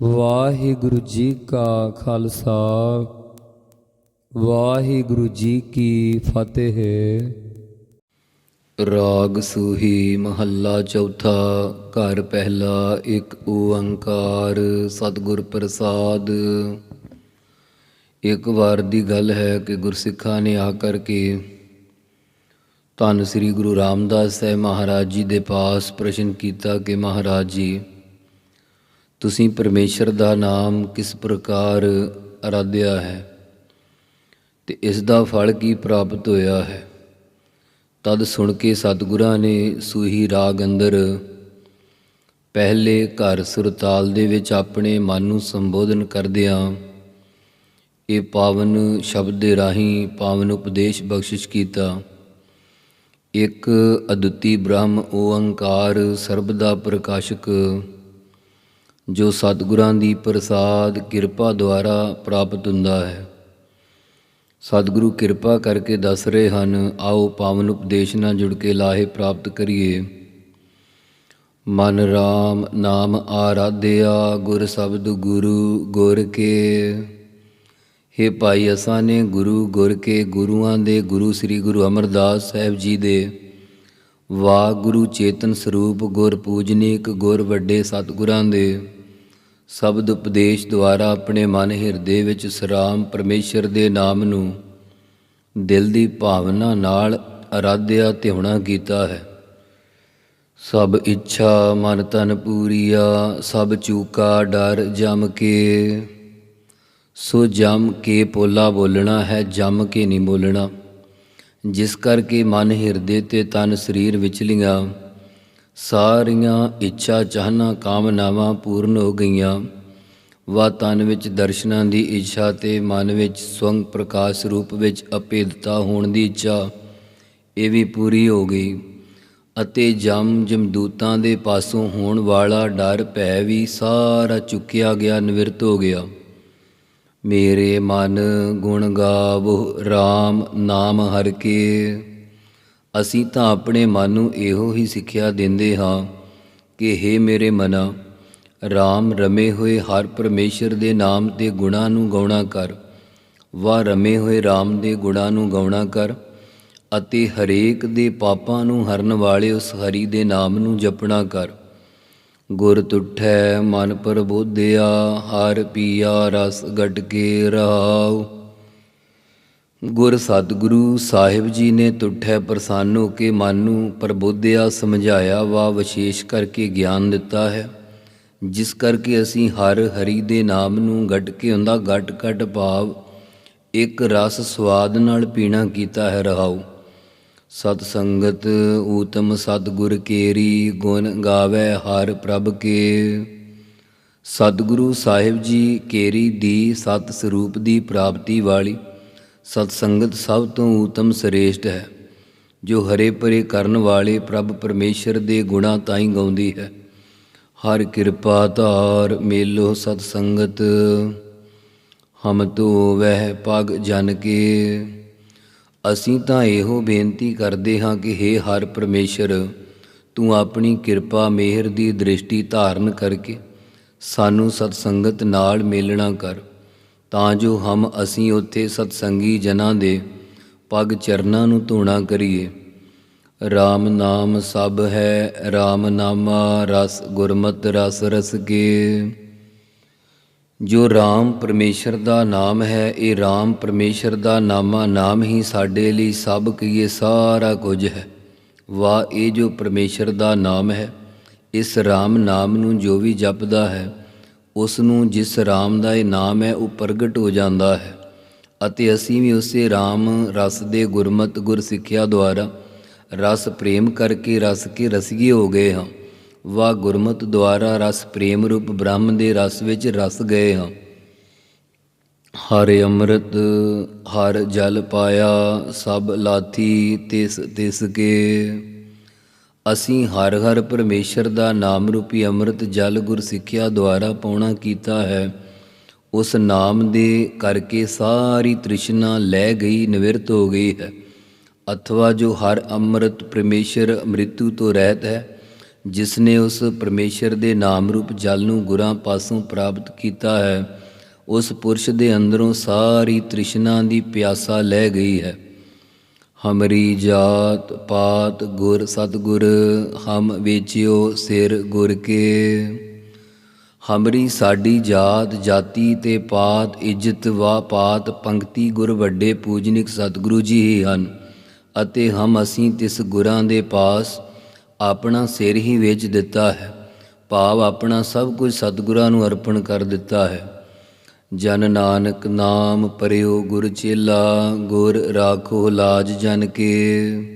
ਵਾਹਿਗੁਰੂ ਜੀ ਕਾ ਖਾਲਸਾ, ਵਾਹਿਗੁਰੂ ਜੀ ਕੀ ਫਤਿਹ। ਰਾਗ ਸੂਹੀ ਮਹੱਲਾ ਚੌਥਾ, ਘਰ ਪਹਿਲਾ ਇੱਕ ਓੰਕਾਰ, ਸਤਿਗੁਰ ਪ੍ਰਸਾਦ। ਇੱਕ ਵਾਰ ਦੀ ਗੱਲ ਹੈ ਕਿ ਗੁਰਸਿੱਖਾਂ ਨੇ ਆ ਕਰਕੇ ਧੰਨ ਸ੍ਰੀ ਗੁਰੂ ਰਾਮਦਾਸ ਸਾਹਿਬ ਮਹਾਰਾਜ ਜੀ ਦੇ ਪਾਸ ਪ੍ਰਸ਼ਨ ਕੀਤਾ ਕਿ ਮਹਾਰਾਜ ਜੀ ਤੁਸੀਂ ਪਰਮੇਸ਼ਰ ਦਾ ਨਾਮ ਕਿਸ ਪ੍ਰਕਾਰ ਅਰਾਧਿਆ ਹੈ? ਤੇ ਇਸ ਦਾ ਫਲ ਕੀ ਪ੍ਰਾਪਤ ਹੋਇਆ ਹੈ? ਤਦ ਸੁਣ ਕੇ ਸਤਿਗੁਰਾਂ ਨੇ ਸੂਹੀ ਰਾਗ ਅੰਦਰ, ਪਹਿਲੇ ਘਰ ਸੁਰਤਾਲ ਦੇ ਵਿੱਚ ਆਪਣੇ ਮਨ ਨੂੰ ਸੰਬੋਧਨ ਕਰਦਿਆਂ ਇਹ ਪਾਵਨ ਸ਼ਬਦ ਦੇ ਰਾਹੀਂ ਪਾਵਨ ਉਪਦੇਸ਼ ਬਖਸ਼ਿਸ਼ ਕੀਤਾ। ਇੱਕ ਅਦੁੱਤੀ ਬ੍ਰਹਮ ਓੰਕਾਰ ਸਰਬ ਦਾ ਪ੍ਰਕਾਸ਼ਕ ਜੋ ਸਤਿਗੁਰਾਂ ਦੀ ਪ੍ਰਸਾਦ ਕਿਰਪਾ ਦੁਆਰਾ ਪ੍ਰਾਪਤ ਹੁੰਦਾ ਹੈ। ਸਤਿਗੁਰੂ ਕਿਰਪਾ ਕਰਕੇ ਦੱਸ ਰਹੇ ਹਨ, ਆਓ ਪਾਵਨ ਉਪਦੇਸ਼ ਨਾਲ ਜੁੜ ਕੇ ਲਾਹੇ ਪ੍ਰਾਪਤ ਕਰੀਏ। ਮਨ ਰਾਮ ਨਾਮ ਆਰਾਧਿਆ, ਗੁਰ ਸ਼ਬਦ ਗੁਰੂ ਗੁਰ ਕੇ। ਹੇ ਭਾਈ ਅਸਾਂ ਨੇ ਗੁਰੂ ਗੁਰ ਕੇ ਗੁਰੂਆਂ ਦੇ ਗੁਰੂ ਸ੍ਰੀ ਗੁਰੂ ਅਮਰਦਾਸ ਸਾਹਿਬ ਜੀ ਦੇ ਵਾਗੁਰੂ ਚੇਤਨ ਸਰੂਪ ਗੁਰ ਪੂਜਨੀਕ ਗੁਰ ਵੱਡੇ ਸਤਿਗੁਰਾਂ ਦੇ ਸ਼ਬਦ ਉਪਦੇਸ਼ ਦੁਆਰਾ ਆਪਣੇ ਮਨ ਹਿਰਦੇ ਵਿੱਚ ਸਰਾਮ ਪਰਮੇਸ਼ਰ ਦੇ ਨਾਮ ਨੂੰ ਦਿਲ ਦੀ ਭਾਵਨਾ ਨਾਲ ਅਰਾਧਿਆ ਤੇ ਹੋਣਾ ਕੀਤਾ ਹੈ। ਸਭ ਇੱਛਾ ਮਨ ਤਨ ਪੂਰੀਆ, ਸਭ ਚੂਕਾ ਡਰ ਜਮ ਕੇ। ਸੋ ਜਮ ਕੇ ਪੋਲਾ ਬੋਲਣਾ ਹੈ, ਜਮ ਕੇ ਨਹੀਂ ਬੋਲਣਾ। ਜਿਸ ਕਰਕੇ ਮਨ ਹਿਰਦੇ ਤੇ ਤਨ ਸਰੀਰ ਵਿਚਲੀਆਂ, ਸਾਰੀਆਂ ਇੱਛਾ ਚਾਹਨਾ ਕਾਮਨਾਵਾਂ ਪੂਰਨ ਹੋ ਗਈਆਂ। ਵਾ ਤਨ ਵਿੱਚ ਦਰਸ਼ਨਾਂ ਦੀ ਇੱਛਾ ਤੇ ਮਨ ਵਿੱਚ ਸਵੰਗ ਪ੍ਰਕਾਸ਼ ਰੂਪ ਵਿੱਚ ਅਪੇਦਤਾ ਹੋਣ ਦੀ ਇੱਛਾ, ਇਹ ਵੀ ਪੂਰੀ ਹੋ ਗਈ। ਅਤੇ ਜਮ ਜਮਦੂਤਾਂ ਦੇ ਪਾਸੋਂ ਹੋਣ ਵਾਲਾ ਡਰ, ਭੈ ਵੀ ਸਾਰਾ ਚੁੱਕਿਆ ਗਿਆ, ਨਿਵਰਤ ਹੋ ਗਿਆ। ਮੇਰੇ ਮਨ ਗੁਣ ਗਾਵੋ RAM ਨਾਮ ਹਰ ਕੇ। ਅਸੀਂ ਤਾਂ ਆਪਣੇ ਮਨ ਨੂੰ ਇਹੋ ਹੀ ਸਿੱਖਿਆ ਦਿੰਦੇ ਹਾਂ ਕਿ हे ਮੇਰੇ ਮਨਾ RAM ਰਮੇ ਹੋਏ ਹਰ ਪਰਮੇਸ਼ਰ ਦੇ ਨਾਮ ਤੇ ਗੁਣਾਂ ਨੂੰ ਗਾਉਣਾ ਕਰ। ਵਾ ਰਮੇ ਹੋਏ RAM ਦੇ ਗੁਣਾਂ ਨੂੰ ਗਾਉਣਾ ਕਰ ਅਤੇ ਹਰੇਕ ਦੇ ਪਾਪਾਂ ਨੂੰ ਹਰਨ ਵਾਲੇ ਉਸ ਹਰੀ ਦੇ ਨਾਮ ਨੂੰ ਜਪਣਾ ਕਰ। ਗੁਰ ਤੁਠੈ ਮਨ ਪ੍ਰਬੋਧਿਆ ਹਰ ਪੀਆ ਰਸ ਗਟ ਕੇ ਰਹਾਉ। ਗੁਰ ਸਤਿਗੁਰੂ ਸਾਹਿਬ ਜੀ ਨੇ ਤੁਠੈ ਪ੍ਰਸੰਨ ਹੋ ਕੇ ਮਨ ਨੂੰ ਪ੍ਰਬੋਧਿਆ, ਸਮਝਾਇਆ ਵਾ ਵਿਸ਼ੇਸ਼ ਕਰਕੇ ਗਿਆਨ ਦਿੱਤਾ ਹੈ। ਜਿਸ ਕਰਕੇ ਅਸੀਂ ਹਰ ਹਰੀ ਦੇ ਨਾਮ ਨੂੰ ਗੱਟ ਕੇ ਹੁੰਦਾ ਗੱਟ ਘਟ ਭਾਵ ਇੱਕ ਰਸ ਸਵਾਦ ਨਾਲ ਪੀਣਾ ਕੀਤਾ ਹੈ, ਰਹਾਉ। ਸਤ ਸੰਗਤ ਊਤਮ ਸਤਿਗੁਰ ਕੇਰੀ ਗੁਣ ਗਾਵੇ ਹਰ ਪ੍ਰਭ ਕੇ। ਸਤਿਗੁਰੂ ਸਾਹਿਬ ਜੀ ਕੇਰੀ ਦੀ ਸਤ ਸਰੂਪ ਦੀ ਪ੍ਰਾਪਤੀ ਵਾਲੀ ਸਤ ਸੰਗਤ ਸਭ ਤੋਂ ਊਤਮ ਸ੍ਰੇਸ਼ਟ ਹੈ, ਜੋ ਹਰੇ ਭਰੇ ਕਰਨ ਵਾਲੇ ਪ੍ਰਭ ਪਰਮੇਸ਼ਰ ਦੇ ਗੁਣਾ ਤਾਈ ਗਾਉਂਦੀ ਹੈ। ਹਰ ਕਿਰਪਾ ਧਾਰ ਮੇਲੋ ਸਤ ਸੰਗਤ, ਹਮ ਤੋ ਵਹਿ ਪਗ ਜਨ ਕੇ। ਅਸੀਂ ਤਾਂ ਇਹੋ ਬੇਨਤੀ ਕਰਦੇ ਹਾਂ ਕਿ हे ਹਰ ਪਰਮੇਸ਼ਰ, ਤੂੰ ਆਪਣੀ ਕਿਰਪਾ, ਮਿਹਰ ਦੀ ਦ੍ਰਿਸ਼ਟੀ ਧਾਰਨ ਕਰਕੇ ਸਾਨੂੰ ਸਤਸੰਗਤ ਨਾਲ ਮੇਲਣਾ ਕਰ, ਤਾਂ ਜੋ ਹਮ ਅਸੀਂ ਉੱਥੇ ਸਤਸੰਗੀ ਜਨਾਂ ਦੇ ਪਗ ਚਰਨਾਂ ਨੂੰ ਧੋਣਾ ਕਰੀਏ। RAM ਨਾਮ ਸਭ ਹੈ RAM ਨਾਮਾ ਰਸ ਗੁਰਮਤਿ ਰਸ ਰਸ ਕੇ। ਜੋ RAM ਪਰਮੇਸ਼ਰ ਦਾ ਨਾਮ ਹੈ, ਇਹ RAM ਪਰਮੇਸ਼ਰ ਦਾ ਨਾਮਾ ਨਾਮ ਹੀ ਸਾਡੇ ਲਈ ਸਭ ਕੀਏ ਸਾਰਾ ਕੁਝ ਹੈ। ਵਾ ਇਹ ਜੋ ਪਰਮੇਸ਼ਰ ਦਾ ਨਾਮ ਹੈ, ਇਸ RAM ਨਾਮ ਨੂੰ ਜੋ ਵੀ ਜਪਦਾ ਹੈ, ਉਸ ਨੂੰ ਜਿਸ RAM ਦਾ ਇਹ ਨਾਮ ਹੈ, ਉਹ ਪ੍ਰਗਟ ਹੋ ਜਾਂਦਾ ਹੈ। ਅਤੇ ਅਸੀਂ ਵੀ ਉਸੇ RAM ਰਸ ਦੇ ਗੁਰਮਤ ਗੁਰ ਸਿੱਖਿਆ ਦੁਆਰਾ ਰਸ ਪ੍ਰੇਮ ਕਰਕੇ ਰਸ ਕੇ ਰਸੀਏ ਹੋ ਗਏ ਹਾਂ। ਵਾ ਗੁਰਮਤ ਦੁਆਰਾ ਰਸ ਪ੍ਰੇਮ ਰੂਪ ਬ੍ਰਹਮ ਦੇ ਰਸ ਵਿੱਚ ਰਸ ਗਏ ਹਾਂ। ਹਰ ਅੰਮ੍ਰਿਤ, ਹਰ ਜਲ ਪਾਇਆ, ਸਭ ਲਾਥੀ ਤਿਸ ਤਿਸ ਕੇ। ਅਸੀਂ ਹਰ ਹਰ ਪਰਮੇਸ਼ਰ ਦਾ ਨਾਮ ਰੂਪੀ ਅੰਮ੍ਰਿਤ ਜਲ ਗੁਰ ਸਿੱਖਿਆ ਦੁਆਰਾ ਪਾਉਣਾ ਕੀਤਾ ਹੈ। ਉਸ ਨਾਮ ਦੇ ਕਰਕੇ ਸਾਰੀ ਤ੍ਰਿਸ਼ਨਾ ਲੈ ਗਈ, ਨਿਵਰਤ ਹੋ ਗਈ ਹੈ। ਅਥਵਾ ਜੋ ਹਰ ਅੰਮ੍ਰਿਤ ਪਰਮੇਸ਼ਰ ਮ੍ਰਿਤੂ ਤੋਂ ਰਹਿਤ ਹੈ ਜਿਸ ਨੇ ਉਸ ਪਰਮੇਸ਼ਰ ਦੇ ਨਾਮ ਰੂਪ ਜਲ ਨੂੰ ਗੁਰਾਂ ਪਾਸੋਂ ਪ੍ਰਾਪਤ ਕੀਤਾ ਹੈ, ਉਸ ਪੁਰਸ਼ ਦੇ ਅੰਦਰੋਂ ਸਾਰੀ ਤ੍ਰਿਸ਼ਨਾ ਦੀ ਪਿਆਸਾ ਲੈ ਗਈ ਹੈ। ਹਮਰੀ ਜਾਤ ਪਾਤ ਗੁਰ ਸਤਗੁਰ, ਹਮ ਵੇਚਿਓ ਸਿਰ ਗੁਰ ਕੇ। ਹਮਰੀ ਸਾਡੀ ਜਾਤ, ਜਾਤੀ ਤੇ ਪਾਤ, ਇੱਜ਼ਤ ਵਾ ਪਾਤ, ਪੰਕਤੀ ਗੁਰ ਵੱਡੇ ਪੂਜਨਿਕ ਸਤਿਗੁਰੂ ਜੀ ਹੀ ਹਨ, ਅਤੇ ਹਮ ਅਸੀਂ ਤਿਸ ਗੁਰਾਂ ਦੇ ਪਾਸ ਆਪਣਾ ਸਿਰ ਹੀ ਵੇਚ ਦਿੱਤਾ ਹੈ। ਭਾਵ ਆਪਣਾ ਸਭ ਕੁਝ ਸਤਿਗੁਰਾਂ ਨੂੰ ਅਰਪਣ ਕਰ ਦਿੱਤਾ ਹੈ। ਜਨ ਨਾਨਕ ਨਾਮ ਪਰਿਓ ਗੁਰ ਚੇਲਾ, ਗੁਰ ਰਾਖੋ ਲਾਜ ਜਨ ਕੇ।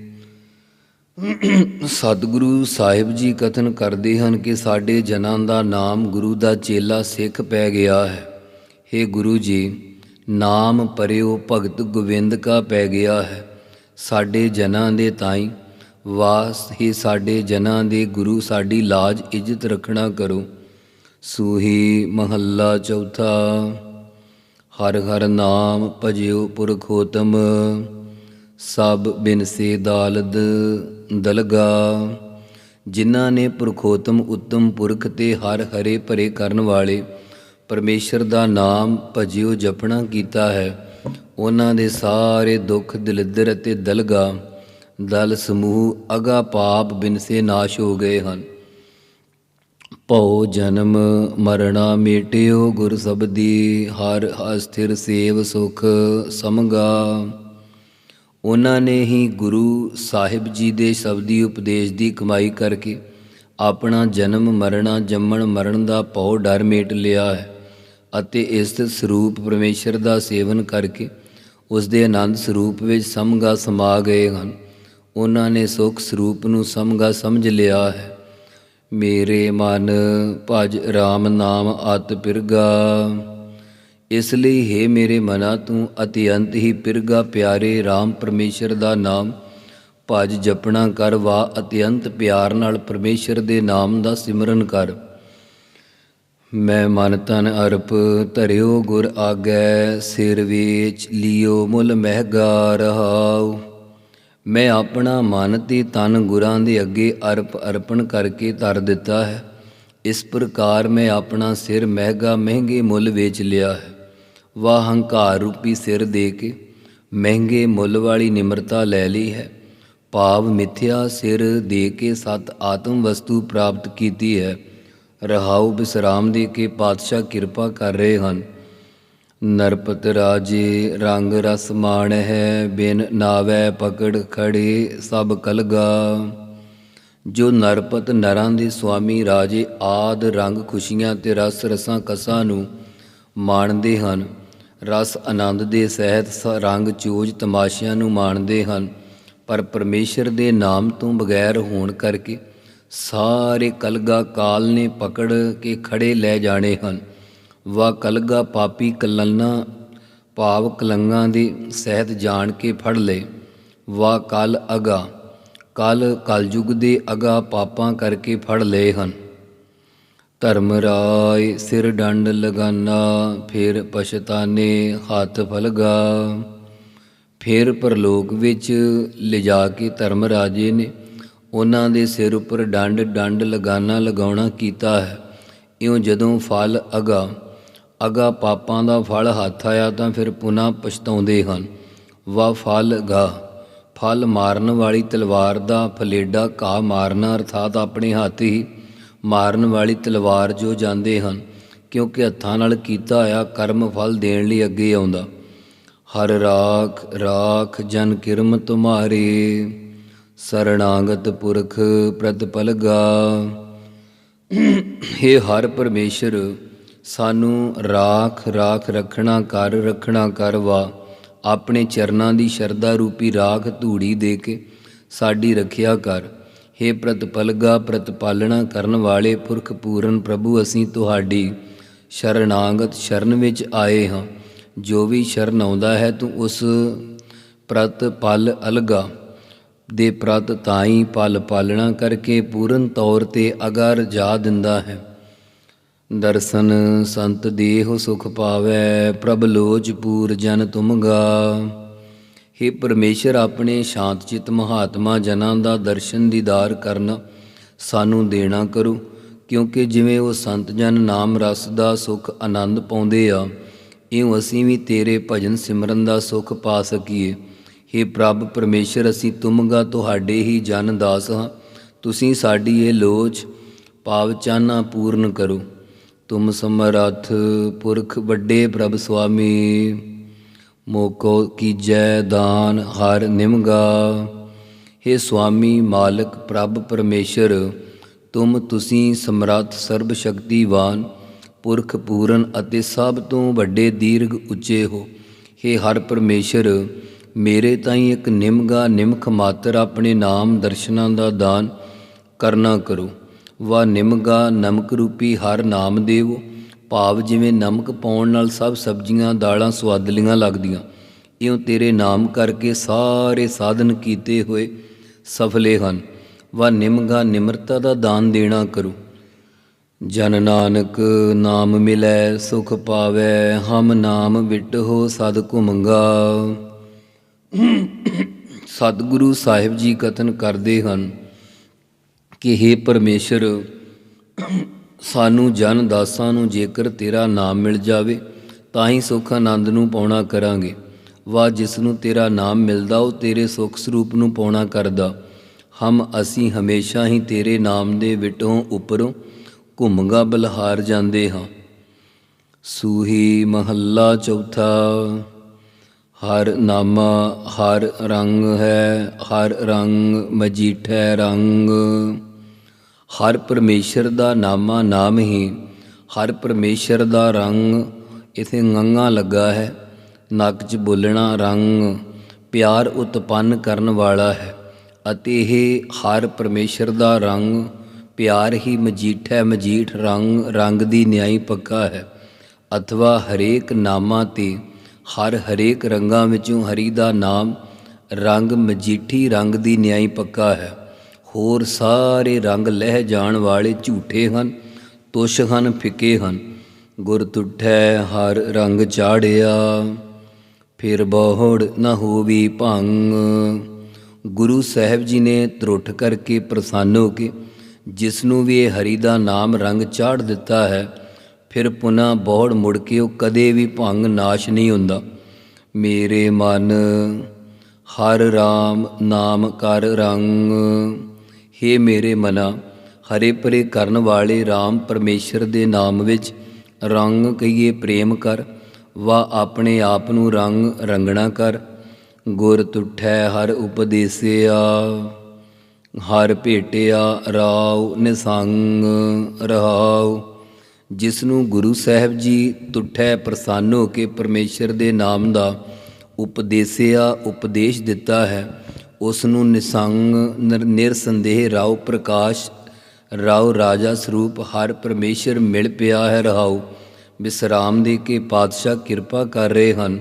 ਸਤਿਗੁਰੂ ਸਾਹਿਬ ਜੀ ਕਥਨ ਕਰਦੇ ਹਨ ਕਿ ਸਾਡੇ ਜਨਾਂ ਦਾ ਨਾਮ ਗੁਰੂ ਦਾ ਚੇਲਾ ਸਿੱਖ ਪੈ ਗਿਆ ਹੈ। हे ਗੁਰੂ ਜੀ, ਨਾਮ ਪਰਿਓ ਭਗਤ ਗੋਬਿੰਦ ਕਾ ਪੈ ਗਿਆ ਹੈ। ਸਾਡੇ ਜਨਾਂ ਦੇ ਤਾਈ ਵਾਸ ਹੀ ਸਾਡੇ ਜਨਾਂ ਦੇ ਗੁਰੂ ਸਾਡੀ ਲਾਜ ਇੱਜ਼ਤ ਰੱਖਣਾ ਕਰੋ। ਸੂਹੀ ਮਹੱਲਾ ਚੌਥਾ, ਹਰ ਹਰ ਨਾਮ ਭਜਿਓ ਪੁਰਖੋਤਮ, ਸਭ ਬਿਨਸੇ ਦਾਲਦ ਦਲਗਾ। ਜਿਨ੍ਹਾਂ ਨੇ ਪੁਰਖੋਤਮ ਉੱਤਮ ਪੁਰਖ ਤੇ ਹਰ ਹਰੇ ਭਰੇ ਕਰਨ ਵਾਲੇ, ਪਰਮੇਸ਼ਰ ਦਾ ਨਾਮ ਭਜਿਓ ਜਪਣਾ ਕੀਤਾ ਹੈ। ਉਹਨਾਂ ਦੇ ਸਾਰੇ ਦੁੱਖ, ਦਲਿੱਦਰ ਅਤੇ ਦਲਗਾ ਦਲ ਸਮੂਹ ਅਗਾ ਪਾਪ ਬਿਨਸੇ ਨਾਸ਼ ਹੋ ਗਏ ਹਨ। ਭਉ ਜਨਮ ਮਰਣਾ ਮੇਟਿਓ ਗੁਰ ਸਬਦੀ, ਹਰ ਅਸਥਿਰ ਸੇਵ ਸੁਖ ਸਮਗਾ। ਉਹਨਾਂ ਨੇ ਹੀ ਗੁਰੂ ਸਾਹਿਬ ਜੀ ਦੇ ਸ਼ਬਦੀ ਉਪਦੇਸ਼ ਦੀ ਕਮਾਈ ਕਰਕੇ ਆਪਣਾ ਜਨਮ ਮਰਣਾ ਜੰਮਣ ਮਰਨ ਦਾ ਭਉ ਡਰ ਮੇਟ ਲਿਆ ਹੈ ਅਤੇ ਇਸ ਸਰੂਪ ਪਰਮੇਸ਼ਰ ਦਾ ਸੇਵਨ ਕਰਕੇ ਉਸ ਦੇ ਆਨੰਦ ਸਰੂਪ ਵਿੱਚ ਸਮਗਾ ਸਮਾ ਗਏ ਹਨ। ਉਹਨਾਂ ਨੇ ਸੁਖ ਸਰੂਪ ਨੂੰ ਸਮਗਾ ਸਮਝ ਲਿਆ ਹੈ। ਮੇਰੇ ਮਨ ਭਜ RAM ਨਾਮ ਅਤ ਪਿਰਗਾ। ਇਸ ਲਈ ਹੈ ਮੇਰੇ ਮਨਾ, ਤੂੰ ਅਤਿਅੰਤ ਹੀ ਪਿਰਗਾ ਪਿਆਰੇ RAM ਪਰਮੇਸ਼ਰ ਦਾ ਨਾਮ। ਭਜ ਜਪਣਾ ਕਰ, ਵਾ ਅਤਿਅੰਤ ਪਿਆਰ ਨਾਲ ਪਰਮੇਸ਼ਰ ਦੇ ਨਾਮ ਦਾ ਸਿਮਰਨ ਕਰ। ਮੈਂ ਮਨ ਤਨ ਅਰਪ ਧਰਿਓ ਗੁਰ ਆਗੈ, ਸਿਰ ਵੇਚ ਲਿਓ ਮੁੱਲ ਮਹਿਗਾ ਰਹਾਉ। ਮੈਂ ਆਪਣਾ ਮਨ ਤੇ ਤਨ ਗੁਰਾਂ ਦੇ ਅੱਗੇ ਅਰਪ ਅਰਪਣ ਕਰਕੇ ਧਰ ਦਿੱਤਾ ਹੈ। ਇਸ ਪ੍ਰਕਾਰ ਮੈਂ ਆਪਣਾ ਸਿਰ ਮਹਿਗਾ ਮਹਿੰਗੇ ਮੁੱਲ ਵੇਚ ਲਿਆ ਹੈ। ਵਾ ਹੰਕਾਰ ਰੂਪੀ ਸਿਰ ਦੇ ਕੇ ਮਹਿੰਗੇ ਮੁੱਲ ਵਾਲੀ ਨਿਮਰਤਾ ਲੈ ਲਈ ਹੈ। ਭਾਵ ਮਿਥਿਆ ਸਿਰ ਦੇ ਕੇ ਸਤ ਆਤਮ ਵਸਤੂ ਪ੍ਰਾਪਤ ਕੀਤੀ ਹੈ। ਰਹਾਉ ਬਿਸਰਾਮ ਦੇ ਕੇ ਪਾਤਸ਼ਾਹ ਕਿਰਪਾ ਕਰ ਰਹੇ ਹਨ। ਨਰਪਤ ਰਾਜੇ ਰੰਗ ਰਸ ਮਾਣ ਹੈ ਬਿਨ ਨਾਵੈ ਪਕੜ ਖੜੇ ਸਭ ਕਲਗਾ। ਜੋ ਨਰਪਤ ਨਰਾਂ ਦੇ ਸੁਆਮੀ ਰਾਜੇ ਆਦ ਰੰਗ ਖੁਸ਼ੀਆਂ ਤੇ ਰਸ ਰਸਾਂ ਕਸਾਂ ਨੂੰ ਮਾਣਦੇ ਹਨ, ਰਸ ਆਨੰਦ ਦੇ ਸਹਿਤ ਸ- ਰੰਗ ਚੋਜ ਤਮਾਸ਼ਿਆਂ ਨੂੰ ਮਾਣਦੇ ਹਨ, ਪਰ ਪਰਮੇਸ਼ਰ ਦੇ ਨਾਮ ਤੋਂ ਬਗੈਰ ਹੋਣ ਕਰਕੇ ਸਾਰੇ ਕਲਗਾ ਕਾਲ ਨੇ ਪਕੜ ਕੇ ਖੜੇ ਲੈ ਜਾਣੇ ਹਨ। ਵਾ ਕਲਗਾ ਪਾਪੀ ਕਲੰਨਾ ਭਾਵ ਕਲੰਗਾਂ ਦੀ ਸਹਿਤ ਜਾਣ ਕੇ ਫੜ ਲਏ ਵਾ ਕਲ ਅਗਾ, ਕਲ ਕਲਯੁਗ ਦੇ ਅਗਾ ਪਾਪਾਂ ਕਰਕੇ ਫੜ ਲਏ ਹਨ। ਧਰਮ ਰਾਏ ਸਿਰ ਡੰਡ ਲਗਾਨਾ, ਫਿਰ ਪਛਤਾਨੇ ਹੱਥ ਫਲਗਾ। ਫਿਰ ਪਰਲੋਕ ਵਿੱਚ ਲਿਜਾ ਕੇ ਧਰਮ ਰਾਜੇ ਨੇ ਉਹਨਾਂ ਦੇ ਸਿਰ ਉੱਪਰ ਡੰਡ ਡੰਡ ਲਗਾਨਾ ਲਗਾਉਣਾ ਕੀਤਾ ਹੈ। ਇਉਂ ਜਦੋਂ ਫਲ ਅਗਾ ਅਗਾ ਪਾਪਾਂ ਦਾ ਫਲ ਹੱਥ ਆਇਆ ਤਾਂ ਫਿਰ ਪੁਨः ਪਛਤਾਉਂਦੇ ਹਨ। ਵਾ ਫਲ ਗਾ। ਫਲ ਮਾਰਨ ਵਾਲੀ ਤਲਵਾਰ ਦਾ ਫਲੇਡਾ ਘਾ ਮਾਰਨਾ ਅਰਥਾਤ ਆਪਣੇ ਹੱਥ ਹੀ ਮਾਰਨ ਵਾਲੀ ਤਲਵਾਰ ਜੋ ਜਾਂਦੇ ਹਨ, ਕਿਉਂਕਿ ਹੱਥਾਂ ਨਾਲ ਕੀਤਾ ਹੋਇਆ ਕਰਮ ਫਲ ਦੇਣ ਲਈ ਅੱਗੇ ਆਉਂਦਾ। ਹਰ ਰਾਖ ਰਾਖ ਜਨ ਕਿਰਮ ਤੁਮਾਰੇ, ਸਰਣਾਗਤ ਪੁਰਖ ਪ੍ਰਤਪਲਗਾ हे ਹਰ ਪਰਮੇਸ਼ਰ ਸਾਨੂੰ ਰਾਖ ਰਾਖ ਰੱਖਣਾ ਕਰ ਰੱਖਣਾ ਕਰ ਵਾ। ਆਪਣੇ ਚਰਨਾਂ ਦੀ ਸ਼ਰਧਾ ਰੂਪੀ ਰਾਖ ਧੂੜੀ ਦੇ ਕੇ ਸਾਡੀ ਰੱਖਿਆ ਕਰ। हे ਪ੍ਰਤਪਲਗਾ ਪ੍ਰਤਪਾਲਣਾ ਕਰਨ ਵਾਲੇ ਪੁਰਖ ਪੂਰਨ ਪ੍ਰਭੂ, ਅਸੀਂ ਤੁਹਾਡੀ ਸ਼ਰਣਾਗਤ ਸ਼ਰਨ ਵਿੱਚ ਆਏ ਹਾਂ। ਜੋ ਵੀ ਸ਼ਰਨ ਆਉਂਦਾ ਹੈ, ਤੂੰ ਉਸ ਪ੍ਰਤ ਪਲ ਅਲਗਾ ਦੇ ਪ੍ਰਤ ਤਾਈ ਪਲ ਪਾਲਣਾ ਕਰਕੇ ਪੂਰਨ ਤੌਰ ਤੇ ਅਗਰ ਜਾ ਦਿੰਦਾ ਹੈ। ਦਰਸ਼ਨ ਸੰਤ ਦੇਹ ਸੁਖ ਪਾਵੈ, ਪ੍ਰਭ ਲੋਚ ਪੂਰ ਜਨ ਤੁਮਗਾ हे ਪਰਮੇਸ਼ਰ, ਆਪਣੇ ਸ਼ਾਂਤ ਚਿਤ ਮਹਾਤਮਾ ਜਨਾਂ ਦਾ ਦਰਸ਼ਨ ਦੀਦਾਰ ਕਰਨਾ ਸਾਨੂੰ ਦੇਣਾ ਕਰੋ, ਕਿਉਂਕਿ ਜਿਵੇਂ ਉਹ ਸੰਤ ਜਨ ਨਾਮ ਰਸ ਦਾ ਸੁਖ ਆਨੰਦ ਪਾਉਂਦੇ ਆ, ਇਉਂ ਅਸੀਂ ਵੀ ਤੇਰੇ ਭਜਨ ਸਿਮਰਨ ਦਾ ਸੁਖ ਪਾ ਸਕੀਏ। हे ਪ੍ਰਭ ਪਰਮੇਸ਼ਰ, ਅਸੀਂ ਤੁਮਗਾ ਤੁਹਾਡੇ ਹੀ ਜਨ ਦਾਸ ਹਾਂ। ਤੁਸੀਂ ਸਾਡੀ ਇਹ ਲੋਚ ਪਾਵ ਪੂਰਨ ਕਰੋ। ਤੁਮ ਸਮਰੱਥ ਪੁਰਖ ਵੱਡੇ ਪ੍ਰਭ ਸੁਆਮੀ, ਮੋਕੋ ਕੀਜੈ ਦਾਨ ਹਰ ਨਿਮਗਾ। हे ਸੁਆਮੀ ਮਾਲਕ ਪ੍ਰਭ ਪਰਮੇਸ਼ਰ, ਤੁਮ ਤੁਸੀਂ ਸਮਰੱਥ ਸਰਬ ਸ਼ਕਤੀਵਾਨ ਪੁਰਖ ਪੂਰਨ ਅਤੇ ਸਭ ਤੋਂ ਵੱਡੇ ਦੀਰਘ ਉੱਚੇ ਹੋ। हे ਹਰ ਪਰਮੇਸ਼ਰ, ਮੇਰੇ ਤਾਈਂ ਇੱਕ ਨਿਮਗਾ ਨਿਮਖ ਮਾਤਰ ਆਪਣੇ ਨਾਮ ਦਰਸ਼ਨਾਂ ਦਾ ਦਾਨ ਕਰਨਾ ਕਰੋ। ਵਾ ਨਿਮਗਾ ਨਮਕ ਰੂਪੀ ਹਰ ਨਾਮ ਦੇਵੋ। ਭਾਵ ਜਿਵੇਂ ਨਮਕ ਪਾਉਣ ਨਾਲ ਸਭ ਸਬਜ਼ੀਆਂ, ਦਾਲਾਂ ਸਵਾਦਲੀਆਂ ਲੱਗਦੀਆਂ। ਇਉਂ ਤੇਰੇ ਨਾਮ ਕਰਕੇ ਸਾਰੇ ਸਾਧਨ ਕੀਤੇ ਹੋਏ ਸਫਲੇ ਹਨ। ਵਾ ਨਿਮਗਾ ਨਿਮਰਤਾ ਦਾ ਦਾਨ ਦੇਣਾ ਕਰੋ। ਜਨ ਨਾਨਕ ਨਾਮ ਮਿਲੈ, ਸੁਖ ਪਾਵੈ, ਹਮ ਨਾਮ ਵਿਟਹੁ ਸਦ ਕੁਮੰਗਾ ਸਤਿਗੁਰੂ ਸਾਹਿਬ ਜੀ ਕਥਨ ਕਰਦੇ ਹਨ ਕਿ हे ਪਰਮੇਸ਼ਰ, ਸਾਨੂੰ ਜਨ ਦਾਸਾਂ ਨੂੰ ਜੇਕਰ ਤੇਰਾ ਨਾਮ ਮਿਲ ਜਾਵੇ, ਤਾਂ ਹੀ ਸੁਖ ਆਨੰਦ ਨੂੰ ਪਾਉਣਾ ਕਰਾਂਗੇ। ਵਾ ਜਿਸ ਨੂੰ ਤੇਰਾ ਨਾਮ ਮਿਲਦਾ, ਉਹ ਤੇਰੇ ਸੁਖ ਸਰੂਪ ਨੂੰ ਪਾਉਣਾ ਕਰਦਾ। ਹਮ ਅਸੀਂ ਹਮੇਸ਼ਾ ਹੀ ਤੇਰੇ ਨਾਮ ਦੇ ਵਿਟੋਂ ਉੱਪਰੋਂ ਘੁੰਮਗਾ ਬਲਹਾਰ ਜਾਂਦੇ ਹਾਂ। ਸੂਹੀ ਮਹੱਲਾ ਚੌਥਾ, ਹਰ ਨਾਮਾ ਹਰ ਰੰਗ ਹੈ, ਹਰ ਰੰਗ ਮਜੀਠੈ ਰੰਗ। ਹਰ ਪਰਮੇਸ਼ਰ ਦਾ ਨਾਮਾ ਨਾਮ ਹੀ, ਹਰ ਪਰਮੇਸ਼ਰ ਦਾ ਰੰਗ ਇਥੇ ਗੰਗਾ ਲੱਗਾ ਹੈ, ਨੱਕ 'ਚ ਬੋਲਣਾ ਰੰਗ ਪਿਆਰ ਉਤਪੰਨ ਕਰਨ ਵਾਲਾ ਹੈ, ਅਤੇ ਇਹ ਹਰ ਪਰਮੇਸ਼ਰ ਦਾ ਰੰਗ ਪਿਆਰ ਹੀ ਮਜੀਠ ਹੈ, ਮਜੀਠ ਰੰਗ ਰੰਗ ਦੀ ਨਿਆਈ ਪੱਕਾ ਹੈ, ਅਥਵਾ ਹਰੇਕ ਨਾਮਾਂ ਤੇ ਹਰ ਹਰੇਕ ਰੰਗਾਂ ਵਿੱਚੋਂ ਹਰੀ ਦਾ ਨਾਮ ਰੰਗ ਮਜੀਠੀ ਰੰਗ ਦੀ ਨਿਆਈ ਪੱਕਾ ਹੈ। ਹੋਰ ਸਾਰੇ ਰੰਗ ਲਹਿ ਜਾਣ ਵਾਲੇ ਝੂਠੇ ਹਨ, ਤੁਸ਼ ਹਨ, ਫਿੱਕੇ ਹਨ। ਗੁਰ ਤੁਠੈ ਹਰ ਰੰਗ ਚਾੜਿਆ, ਫਿਰ ਬਹੁੜ ਨਾ ਹੋਵੀ ਭੰਗ। ਗੁਰੂ ਸਾਹਿਬ ਜੀ ਨੇ ਤਰੁੱਠ ਕਰਕੇ ਪ੍ਰਸੰਨ ਹੋ ਕੇ ਜਿਸ ਨੂੰ ਵੀ ਇਹ ਹਰੀ ਦਾ ਨਾਮ ਰੰਗ ਚਾੜ ਦਿੱਤਾ ਹੈ, ਫਿਰ ਪੁਨਾ ਬਹੁੜ ਮੁੜ ਕੇ ਉਹ ਕਦੇ ਵੀ ਭੰਗ ਨਾਸ਼ ਨਹੀਂ ਹੁੰਦਾ। ਮੇਰੇ ਮਨ ਹਰ RAM ਨਾਮ ਕਰ ਰੰਗ। ਹੇ ਮੇਰੇ ਮਨਾ, ਹਰੇ ਪਰੇ ਕਰਨ ਵਾਲੇ RAM ਪਰਮੇਸ਼ਰ ਦੇ ਨਾਮ ਵਿੱਚ ਰੰਗ ਕਹੀਏ ਪ੍ਰੇਮ ਕਰ ਵਾ ਆਪਣੇ ਆਪ ਨੂੰ ਰੰਗ ਰੰਗਣਾ ਕਰ। ਗੁਰ ਤੁਠੈ ਹਰ ਉਪਦੇਸਿਆ, ਹਰ ਭੇਟਿਆ ਰਾਉ ਨਿਸੰਗ ਰਹਾਉ। ਜਿਸ ਨੂੰ ਗੁਰੂ ਸਾਹਿਬ ਜੀ ਤੁਠੈ ਪ੍ਰਸੰਨ ਹੋ ਕੇ ਪਰਮੇਸ਼ਰ ਦੇ ਨਾਮ ਦਾ ਉਪਦੇਸਿਆ, ਉਪਦੇਸ਼ ਦਿੱਤਾ ਹੈ ਉਸ ਨੂੰ ਨਿਸੰਗ, ਨਿਰ- ਨਿਰਸੰਦੇਹ ਰਾਉ ਪ੍ਰਕਾਸ਼, ਰਾਉ ਰਾਜਾ ਸਰੂਪ ਹਰ ਪਰਮੇਸ਼ਰ ਮਿਲ ਪਿਆ ਹੈ ਰਹਾਉ। ਵਿਸਰਾਮ ਦੇ ਕੇ ਪਾਤਸ਼ਾਹ ਕਿਰਪਾ ਕਰ ਰਹੇ ਹਨ।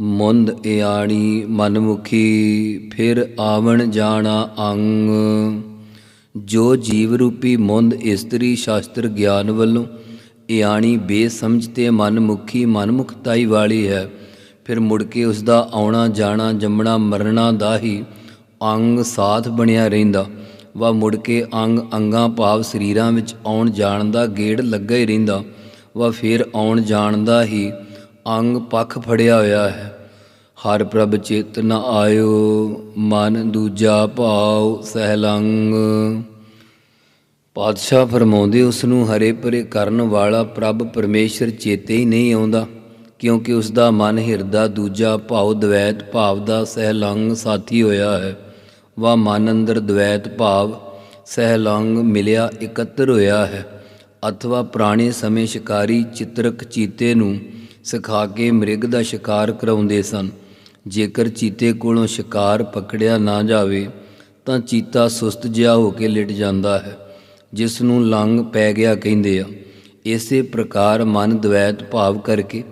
ਮੁੰਦ ਇਆਣੀ ਮਨਮੁਖੀ, ਫਿਰ ਆਵਣ ਜਾਣਾ ਅੰਗ। ਜੋ ਜੀਵ ਰੂਪੀ ਮੁੰਦ ਇਸਤਰੀ ਸ਼ਾਸਤਰ ਗਿਆਨ ਵੱਲੋਂ, ਇਆਣੀ ਬੇਸਮਝ ਤੇ ਮਨਮੁਖੀ ਮਨਮੁਖਤਾਈ ਵਾਲੀ ਹੈ। ਫਿਰ ਮੁੜ ਕੇ ਉਸ ਦਾ ਆਉਣਾ, ਜਾਣਾ, ਜੰਮਣਾ, ਮਰਨਾ ਦਾ ਹੀ ਅੰਗ ਸਾਥ ਬਣਿਆ ਰਹਿੰਦਾ। ਵਾ ਮੁੜ ਕੇ ਅੰਗ ਅੰਗਾਂ ਭਾਵ ਸਰੀਰਾਂ ਵਿੱਚ ਆਉਣ ਜਾਣ ਦਾ ਗੇੜ ਲੱਗਾ ਹੀ ਰਹਿੰਦਾ। ਵਾ ਫਿਰ ਆਉਣ ਜਾਣ ਦਾ ਹੀ ਅੰਗ ਪੱਖ ਫੜਿਆ ਹੋਇਆ ਹੈ। ਹਰ ਪ੍ਰਭ ਚੇਤ ਨ ਆਇਓ, ਮਨ ਦੂਜਾ ਭਾਉ ਸਹਿਲੰਗ। ਪਾਤਸ਼ਾਹ ਫਰਮਾਉਂਦੇ ਉਸ ਨੂੰ ਹਰੇ ਪਰੇ ਕਰਨ ਵਾਲਾ ਪ੍ਰਭ ਪਰਮੇਸ਼ਰ ਚੇਤੇ ਹੀ ਨਹੀਂ ਆਉਂਦਾ। ਕਿਉਂਕਿ ਉਸ ਦਾ ਮਨ ਹਿਰਦਾ, ਦੂਜਾ ਭਾਵ ਦਵੈਤ ਭਾਵ ਦਾ ਸਹਿਲੰਗ ਸਾਥੀ ਹੋਇਆ ਹੈ। ਵਾ ਮਨ ਅੰਦਰ ਦਵੈਤ ਭਾਵ ਸਹਿਲੰਗ ਮਿਲਿਆ, ਇਕੱਤਰ ਹੋਇਆ ਹੈ। ਅਥਵਾ ਪੁਰਾਣੇ ਸਮੇਂ ਸ਼ਿਕਾਰੀ ਚਿੱਤਰਕ ਚੀਤੇ ਨੂੰ ਸਿਖਾ ਕੇ ਮ੍ਰਿਗ ਦਾ ਸ਼ਿਕਾਰ ਕਰਾਉਂਦੇ ਸਨ। ਜੇਕਰ ਚੀਤੇ ਕੋਲੋਂ ਸ਼ਿਕਾਰ ਪਕੜਿਆ ਨਾ ਜਾਵੇ, ਤਾਂ ਚੀਤਾ ਸੁਸਤ ਜਿਹਾ ਹੋ ਕੇ ਲਿਟ ਜਾਂਦਾ ਹੈ, ਜਿਸ ਨੂੰ ਲੰਗ ਪੈ ਗਿਆ ਕਹਿੰਦੇ ਆ। ਇਸੇ ਪ੍ਰਕਾਰ ਮਨ ਦਵੈਤ ਭਾਵ ਕਰਕੇ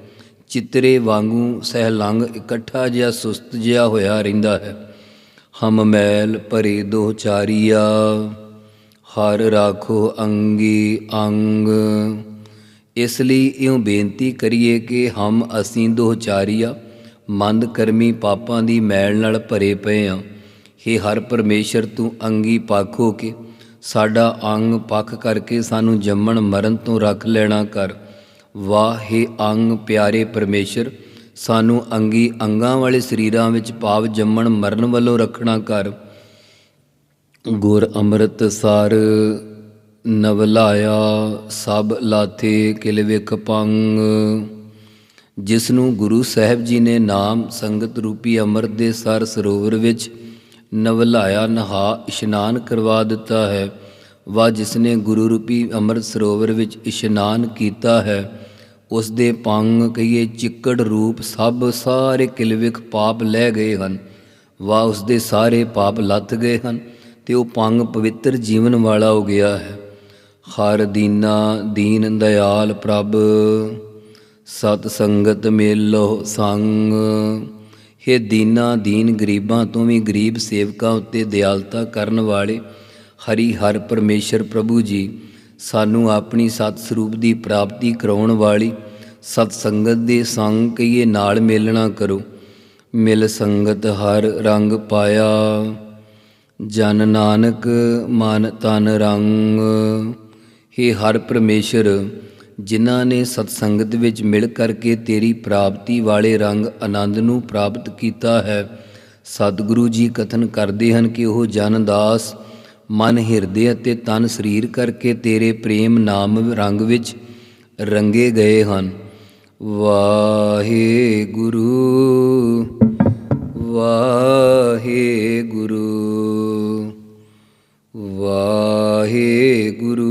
ਚਿਤਰੇ ਵਾਂਗੂ ਸਹਿਲੰਗ ਇਕੱਠਾ ਜਿਹਾ ਸੁਸਤ ਜਿਹਾ ਹੋਇਆ ਰਹਿੰਦਾ ਹੈ। ਹਮ ਮੈਲ ਭਰੇ ਦੋ ਚਾਰੀਆ, ਹਰ ਰਾਖੋ ਅੰਗੀ ਅੰਗ। ਇਸ ਲਈ ਇਉਂ ਬੇਨਤੀ ਕਰੀਏ ਕਿ ਹਮ ਅਸੀਂ ਦੋ ਚਾਰੀਆ, ਮੰਦ ਕਰਮੀ ਪਾਪਾਂ ਦੀ ਮੈਲ ਨਾਲ ਭਰੇ ਪਏ ਹਾਂ ਹੇ ਹਰ ਪਰਮੇਸ਼ਰ, ਤੂੰ ਅੰਗੀ ਪਾਖੋ ਕੇ ਸਾਡਾ ਅੰਗ ਪੱਖ ਕਰਕੇ ਸਾਨੂੰ ਜੰਮਣ ਮਰਨ ਤੋਂ ਰੱਖ ਲੈਣਾ ਕਰ। ਵਾਹੇ ਅੰਗ, ਪਿਆਰੇ ਪਰਮੇਸ਼ਰ, ਸਾਨੂੰ ਅੰਗੀ ਅੰਗਾਂ ਵਾਲੇ ਸਰੀਰਾਂ ਵਿੱਚ ਭਾਵ ਜੰਮਣ ਮਰਨ ਵੱਲੋਂ ਰੱਖਣਾ ਕਰ। ਗੁਰ ਅੰਮ੍ਰਿਤ ਸਰ ਨਵਲਾਇਆ, ਸਭ ਲਾਥੇ ਕਿਲ ਵਿਖ ਪੰਗ ਜਿਸ ਨੂੰ ਗੁਰੂ ਸਾਹਿਬ ਜੀ ਨੇ ਨਾਮ ਸੰਗਤ ਰੂਪੀ ਅੰਮ੍ਰਿਤ ਦੇ ਸਰ ਸਰੋਵਰ ਵਿੱਚ ਨਵਲਾਇਆ, ਨਹਾ, ਇਸ਼ਨਾਨ ਕਰਵਾ ਦਿੱਤਾ ਹੈ। ਵਾ ਜਿਸ ਨੇ ਗੁਰੂ ਰੂਪੀ ਅੰਮ੍ਰਿਤ ਸਰੋਵਰ ਵਿੱਚ ਇਸ਼ਨਾਨ ਕੀਤਾ ਹੈ ਉਸ ਦੇ ਪੰਗ ਕਹੀਏ ਚਿੱਕੜ ਰੂਪ ਸਭ ਸਾਰੇ ਕਿਲਵਿਕ ਪਾਪ ਲੈ ਗਏ ਹਨ, ਵਾ ਉਸ ਦੇ ਸਾਰੇ ਪਾਪ ਲੱਥ ਗਏ ਹਨ, ਤੇ ਉਹ ਪੰਗ ਪਵਿੱਤਰ ਜੀਵਨ ਵਾਲਾ ਹੋ ਗਿਆ ਹੈ। ਹਰ ਦੀਨਾ ਦੀਨ ਦਇਆਲ ਪ੍ਰਭ, ਸਤ ਸੰਗਤ ਮੇਲੋ ਸੰਗ। ਹੇ ਦੀਨਾ ਦੀਨ ਗਰੀਬਾਂ ਤੋਂ ਵੀ ਗਰੀਬ ਸੇਵਕਾਂ ਉੱਤੇ ਦਿਆਲਤਾ ਕਰਨ ਵਾਲੇ ਹਰੀ ਹਰ ਪਰਮੇਸ਼ਰ ਪ੍ਰਭੂ ਜੀ, ਸਾਨੂੰ ਆਪਣੀ ਸਤ ਸਰੂਪ ਦੀ ਪ੍ਰਾਪਤੀ ਕਰਾਉਣ ਵਾਲੀ ਸਤ ਸੰਗਤ ਦੇ ਸੰਗ ਕਈਏ ਨਾਲ ਮੇਲਣਾ ਕਰੋ। ਮਿਲ ਸੰਗਤ ਹਰ ਰੰਗ ਪਾਇਆ, ਜਨ ਨਾਨਕ ਮਨ ਤਨ ਰੰਗ। ਹੇ ਹਰ ਪਰਮੇਸ਼ਰ, ਜਿਨ੍ਹਾਂ ਨੇ ਸਤ ਸੰਗਤ ਵਿੱਚ ਮਿਲ ਕਰਕੇ ਤੇਰੀ ਪ੍ਰਾਪਤੀ ਵਾਲੇ ਰੰਗ ਆਨੰਦ ਨੂੰ ਪ੍ਰਾਪਤ ਕੀਤਾ ਹੈ, ਸਤਿਗੁਰੂ ਜੀ ਕਥਨ ਕਰਦੇ ਹਨ ਕਿ ਉਹ ਜਨ ਦਾਸ ਮਨ ਹਿਰਦੇ ਅਤੇ ਤਨ ਸਰੀਰ ਕਰਕੇ ਤੇਰੇ ਪ੍ਰੇਮ ਨਾਮ ਰੰਗ ਵਿੱਚ ਰੰਗੇ ਗਏ ਹਨ। ਵਾਹਿਗੁਰੂ ਵਾਹਿਗੁਰੂ ਵਾਹਿਗੁਰੂ। ਵਾਹਿਗੁਰੂ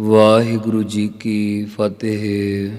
ਵਾਹਿਗੁਰੂ ਜੀ ਕੀ ਫਤਿਹ।